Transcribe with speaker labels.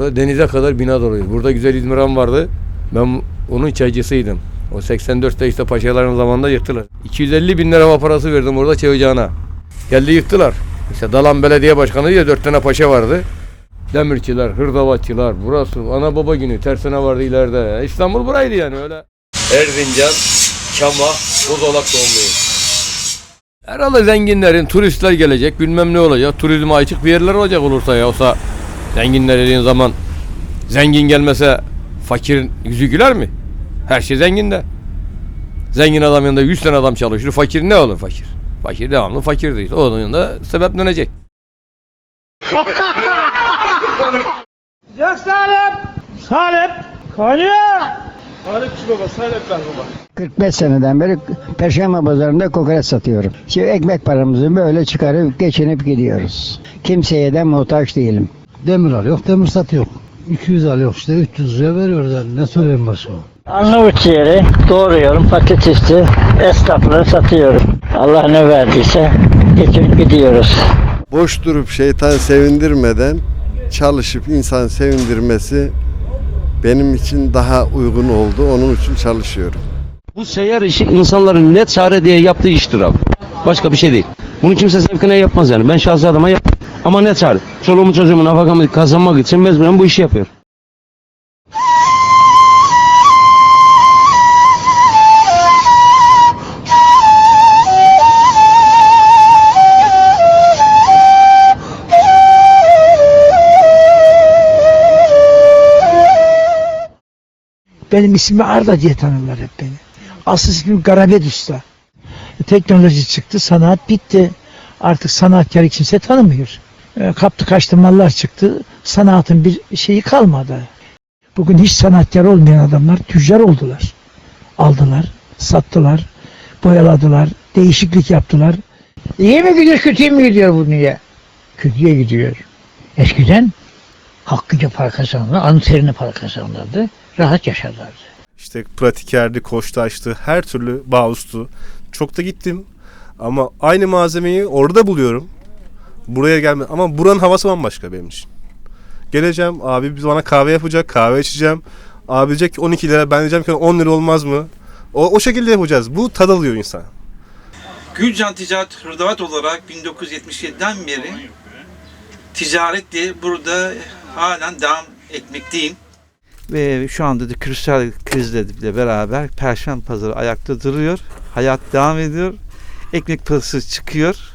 Speaker 1: Burada denize kadar bina doluydu. Burada güzel İzmiran vardı. Ben onun çaycısıydım. O 84'te işte paşaların zamanında yıktılar. 250 bin lira parası verdim orada çay ocağına. Geldi yıktılar. İşte Dalan Belediye Başkanı diye dört tane paşa vardı. Demirçiler, hırdavatçılar, burası ana baba günü tersine vardı ileride. İstanbul buraydı yani öyle. Erzincan, Kama, Buzolak doğumluyum. Herhalde zenginlerin, turistler gelecek, bilmem ne olacak. Turizme açık bir yerler olacak olursa ya. Olsa zenginler dediğin zaman zengin gelmese fakirin yüzü güler mi? Her şey zenginde. Zengin adam yanında 100 tane adam çalışır. Fakir ne olur fakir? Fakir devamlı fakirdir. işte. Onun yanında sebeplenecek.
Speaker 2: Yok Salep. Salep. Kanıyor.
Speaker 3: 45 seneden beri Perşembe pazarında kokoreç satıyorum. Şimdi ekmek paramızı böyle çıkarıp geçinip gidiyoruz. Kimseye de muhtaç değilim.
Speaker 4: Demir alıyor, demir satıyor. 200 alıyor işte 300 liraya veriyoruz yani ne söyleyeyim başka.
Speaker 5: Arnavut ciğeri doğruyorum, patatesli esnaflara satıyorum. Allah ne verdiyse getirip gidiyoruz.
Speaker 6: boş durup şeytan sevindirmeden çalışıp insan sevindirmesi benim için daha uygun oldu. Onun için çalışıyorum.
Speaker 7: Bu seyyar işi insanların net çare diye yaptığı iştir abi. Başka bir şey değil. Bunu kimse zevkine yapmaz yani. Ben şahsi adıma yap. Ama ne çare? Çoluğumu çocuğumu nafakamı kazanmak için mecburen bu işi yapıyor.
Speaker 2: Benim ismim Arda diye tanırlar hep beni. Asıl ismim Garabet Usta. Teknoloji çıktı, sanat bitti. Artık sanatkar kimse tanımıyor. E, kaptı kaçtı mallar çıktı. Sanatın bir şeyi kalmadı. Bugün hiç sanatkar olmayan adamlar tüccar oldular. Aldılar, sattılar, boyaladılar, değişiklik yaptılar. İyi mi gidiyor, kötüye mi gidiyor bu niye? Kötüye gidiyor. Eskiden hakkıca para kazanırlar, alın terini para kazanırlardı. Rahat yaşarlardı.
Speaker 8: İşte pratikerdi, koçtaştı, her türlü bağustu. Çok da gittim. Ama aynı malzemeyi orada buluyorum. Buraya gelme ama buranın havası bambaşka benim için. Geleceğim abi biz bana kahve yapacak, kahve içeceğim. Abi diyecek ki 12 lira ben diyeceğim ki 10 lira olmaz mı? O, o şekilde yapacağız. Bu tad alıyor insan.
Speaker 9: Gülcan Ticaret Hırdavat olarak 1977'den beri ticaretle burada halen devam etmekteyim.
Speaker 10: Ve şu anda da küresel krizle bile beraber Perşembe Pazarı ayakta duruyor. Hayat devam ediyor. Ekmek parası çıkıyor.